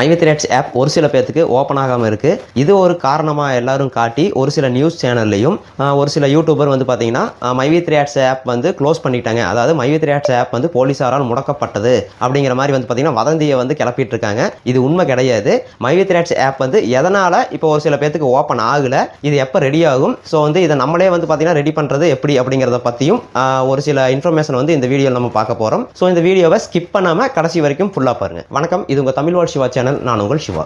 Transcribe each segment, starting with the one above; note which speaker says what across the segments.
Speaker 1: மைவித்ரேட்ஸ் app ஒரு சில பேர்த்துக்கு ஓப்பன் ஆகாமல் இருக்குது இது ஒரு காரணமாக எல்லாரும் காட்டி ஒரு சில நியூஸ் சேனல்லையும் ஒரு சில யூடியூபர் வந்து பார்த்தீங்கன்னா மைவித்ரேட்ஸ் ஆப் வந்து க்ளோஸ் பண்ணிட்டாங்க. அதாவது மைவித்ரேட்ஸ் ஆப் வந்து போலீஸாரால் முடக்கப்பட்டது அப்படிங்கிற மாதிரி வந்து பார்த்தீங்கன்னா வதந்தியை வந்து கிளப்பிட்டு இருக்காங்க. இது உண்மை கிடையாது. மைவித்ரேட்ஸ் ஆப் வந்து எதனால் இப்போ ஒரு சில பேர்த்துக்கு ஓப்பன் ஆகலை? இது எப்போ ரெடி ஆகும்? ஸோ வந்து இதை நம்மளே வந்து பார்த்தீங்கன்னா ரெடி பண்ணுறது எப்படி அப்படிங்கிறத பற்றியும் ஒரு சில இன்ஃபர்மேஷன் வந்து இந்த வீடியோவில் நம்ம பார்க்க போகிறோம் ஸோ இந்த வீடியோவை ஸ்கிப் பண்ணாமல் கடைசி வரைக்கும் ஃபுல்லாக பாருங்க. வணக்கம். இது உங்கள் தமிழ் வாட் சிவா சேனல் நான் உங்கள் சிவா.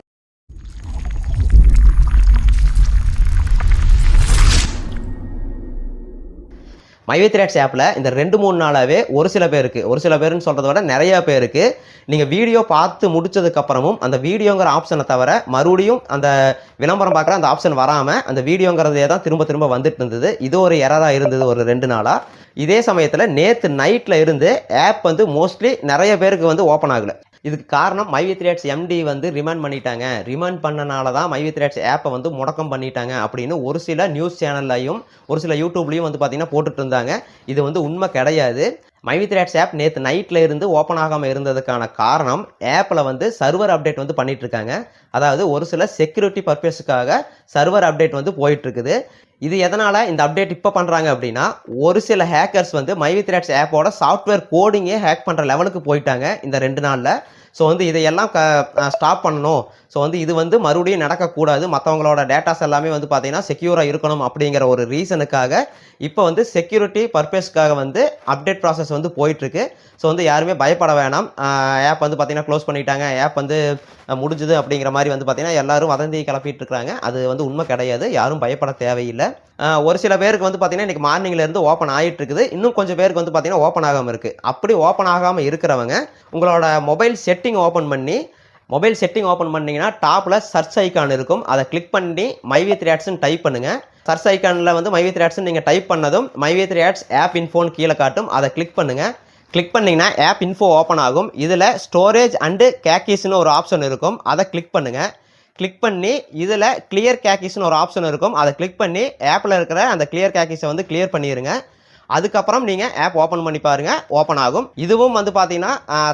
Speaker 1: மைவேத்ரேட்ஸ் ஆப்பில் இந்த ரெண்டு மூணு நாளாகவே ஒரு சில பேருக்கு ஒரு சில பேருன்னு சொல்கிறத விட நிறைய பேருக்கு நீங்கள் வீடியோ பார்த்து முடிச்சதுக்கப்புறமும் அந்த வீடியோங்கிற ஆப்ஷனை தவிர மறுபடியும் அந்த விளம்பரம் பார்க்குற அந்த ஆப்ஷன் வராமல் அந்த வீடியோங்கிறதே தான் திரும்ப திரும்ப வந்துட்டு இருந்தது. இது ஒரு எரராக இருந்தது ஒரு ரெண்டு நாளாக இதே சமயத்தில் நேற்று நைட்டில் இருந்து ஆப் வந்து மோஸ்ட்லி நிறைய பேருக்கு வந்து ஓப்பன் ஆகலை. இதுக்கு காரணம் மைவித்ரேட்ஸ் எம்டி வந்து ரிமாண்ட் பண்ணிட்டாங்க. ரிமாண்ட் பண்ணனால தான் மைவித்ரேட்ஸ் ஆப்பை வந்து முடக்கம் பண்ணிட்டாங்க அப்படின்னு ஒரு சில நியூஸ் சேனல்லையும் ஒரு சில யூடியூப்லேயும் வந்து பார்த்தீங்கன்னா போட்டுட்டு இருந்தாங்க. இது வந்து உண்மை கிடையாது. மைவித்ரேட்ஸ் ஆப் நேற்று நைட்டில் இருந்து ஓப்பன் ஆகாமல் இருந்ததுக்கான காரணம் ஆப்பில் வந்து சர்வர் அப்டேட் வந்து பண்ணிகிட்ருக்காங்க இருக்காங்க. அதாவது ஒரு சில செக்யூரிட்டி பர்பஸுக்காக சர்வர் அப்டேட் வந்து போயிட்டுருக்குது இது எதனால் இந்த அப்டேட் இப்போ பண்ணுறாங்க அப்படின்னா ஒரு சில ஹேக்கர்ஸ் வந்து மைவித்ரேட்ஸ் ஆப்போட சாஃப்ட்வேர் கோடிங்கே ஹேக் பண்ணுற லெவலுக்கு போயிட்டாங்க இந்த ரெண்டு நாளில். ஸோ வந்து இதையெல்லாம் க ஸ்டாப் பண்ணணும். ஸோ வந்து இது வந்து மறுபடியும் நடக்கக்கூடாது. மற்றவங்களோட டேட்டாஸ் எல்லாமே வந்து பார்த்தீங்கன்னா செக்யூராக இருக்கணும் அப்படிங்கிற ஒரு ரீசனுக்காக இப்போ வந்து செக்யூரிட்டி பர்பஸ்க்காக வந்து அப்டேட் ப்ராசஸ் வந்து போயிட்டுருக்கு. ஸோ வந்து யாருமே பயப்பட வேணாம். ஆப் வந்து பார்த்தீங்கன்னா க்ளோஸ் பண்ணிட்டாங்க. ஆப் வந்து முடிஞ்சுது அப்படிங்கிற மாதிரி வந்து பார்த்திங்கன்னா எல்லாரும் வதந்தி கிளப்பிட்டு இருக்கிறாங்க. அது வந்து உண்மை கிடையாது. யாரும் பயப்பட தேவையில்லை. ஒரு சில பேருக்கு வந்து பார்த்தீங்கன்னா இன்றைக்கி மார்னிங்லேருந்து ஓப்பன் ஆகிட்டு இருக்குது இன்னும் கொஞ்சம் பேருக்கு வந்து பார்த்தீங்கன்னா ஓப்பன் ஆகாமல் இருக்குது அப்படி ஓப்பன் ஆகாமல் இருக்கிறவங்க உங்களோட மொபைல் செட்டிங் ஓப்பன் பண்ணி மொபைல் செட்டிங் ஓப்பன் பண்ணிங்கன்னா டாப்பில் சர்ச் ஐக்கான் இருக்கும். அதை கிளிக் பண்ணி மைவி த்ரீ ஆட்ஸ்னு டைப் பண்ணுங்கள் சர்ச் ஐக்கானில் வந்து மைவி த்ரீ ஆட்ஸ்னு நீங்கள் டைப் பண்ணதும் மைவி த்ரீ ஆட்ஸ் ஆப் இன்ஃபோன் கீழே காட்டும். அதை கிளிக் பண்ணுங்கள் கிளிக் பண்ணிங்கன்னா ஆப் இன்ஃபோ ஓப்பன் ஆகும். இதில் ஸ்டோரேஜ் அண்டு கேக்கீஸ்னு ஒரு ஆப்ஷன் இருக்கும். அதை கிளிக் பண்ணுங்கள் கிளிக் பண்ணி இதில் கிளியர் கேக்கீஸ்னு ஒரு ஆப்ஷன் இருக்கும். அதை கிளிக் பண்ணி ஆப்பில் இருக்கிற அந்த கிளியர் கேக்கீஸை வந்து கிளியர் பண்ணிடுங்க அதுக்கப்புறம் நீங்கள் ஆப் ஓப்பன் பண்ணி பாருங்கள் ஓப்பன் ஆகும். இதுவும் வந்து பார்த்தீங்கன்னா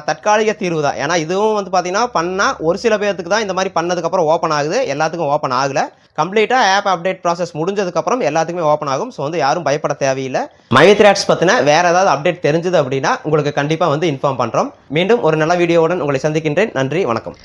Speaker 1: தற்காலிக தீர்வு தான். ஏன்னா இதுவும் வந்து பார்த்தீங்கன்னா பண்ணால் ஒரு சில பேர்த்துக்கு தான் இந்த மாதிரி பண்ணதுக்கப்புறம் ஓப்பன் ஆகுது. எல்லாத்துக்கும் ஓப்பன் ஆகலை. கம்ப்ளீட்டாக ஆப் அப்டேட் ப்ராசஸ் முடிஞ்சதுக்கப்புறம் எல்லாத்துக்குமே ஓப்பன் ஆகும். ஸோ வந்து யாரும் பயப்பட தேவையில்லை. மைத்ரேட்ஸ் பற்றின வேறு ஏதாவது அப்டேட் தெரிஞ்சது அப்படின்னா உங்களுக்கு கண்டிப்பாக வந்து இன்ஃபார்ம் பண்ணுறோம் மீண்டும் ஒரு நல்ல வீடியோவுடன் உங்களை சந்திக்கின்றேன். நன்றி வணக்கம்.